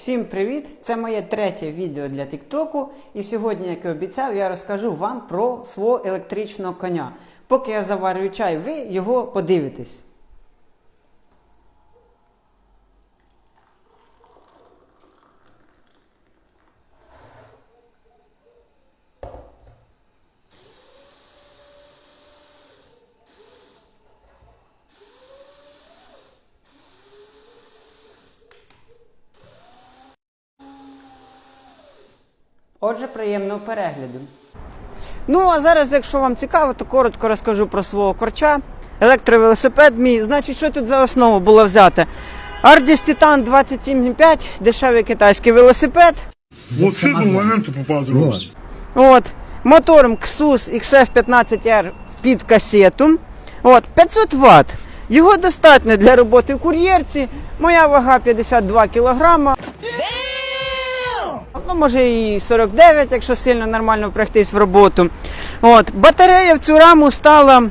Всім привіт! Це моє третє відео для Тіктоку. І сьогодні, як і обіцяв, я розкажу вам про свого електричного коня. Поки я заварюю чай, ви його подивитесь. Отже, приємного перегляду. Ну, а зараз, якщо вам цікаво, то коротко розкажу про свого корча. Електровелосипед мій. Значить, що тут за основу було взяти? Ardis Titan 27,5, дешевий китайський велосипед. Вот с этого момента попал. От. Мотором Xus XF15R під касету. От, 500 Вт. Його достатньо для роботи в кур'єрці. Моя вага 52 кг. Ну, може і 49, якщо сильно нормально впрягтись в роботу. От. Батарея в цю раму стала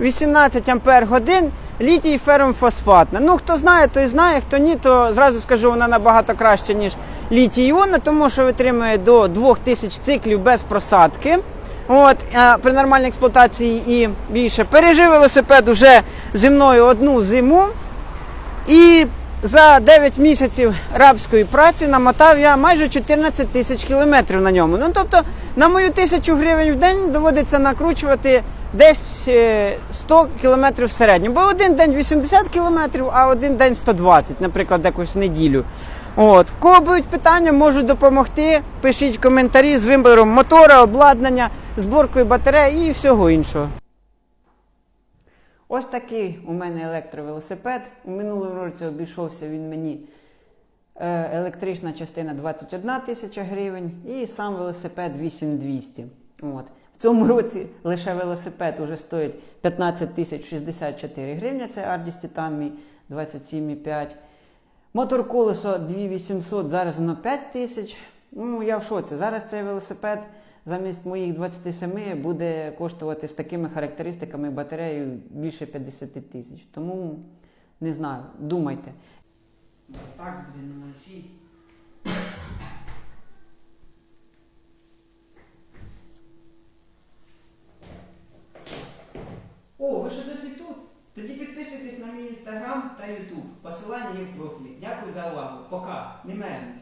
18 ампер годин. Літій ферромфосфатна. Ну, хто знає, той знає, хто ні, то зразу скажу, вона набагато краще, ніж літій іонна, тому що витримує до 2000 циклів без просадки. От, при нормальній експлуатації і більше. Пережив велосипед уже зі мною одну зиму. І за 9 місяців рабської праці намотав я майже 14 тисяч кілометрів на ньому. Ну тобто на мою тисячу гривень в день доводиться накручувати десь е, 100 кілометрів в середньому. Бо один день 80 кілометрів, а один день 120, наприклад, якусь неділю. От, в кого будуть питання, можу допомогти. Пишіть коментарі з вибором мотора, обладнання, зборкою батареї і всього іншого. Ось такий у мене електровелосипед. У минулому році обійшовся він мені е, електрична частина 21 тисяча гривень і сам велосипед 8200. От. В цьому році лише велосипед уже стоїть 15 тисяч 64 гривні. Це Ardis Titan мій 27,5. Мотор колесо 2800, зараз воно 5 тисяч. Ну, я в шоці. Зараз цей велосипед замість моїх 27 буде коштувати з такими характеристиками батареєю більше 50 тисяч. Тому не знаю, думайте. Так, 6. О, ви ще досі тут? Тоді підписуйтесь на мій інстаграм та ютуб. Посилання є в профілі. Дякую за увагу. Пока. Не мерзніть.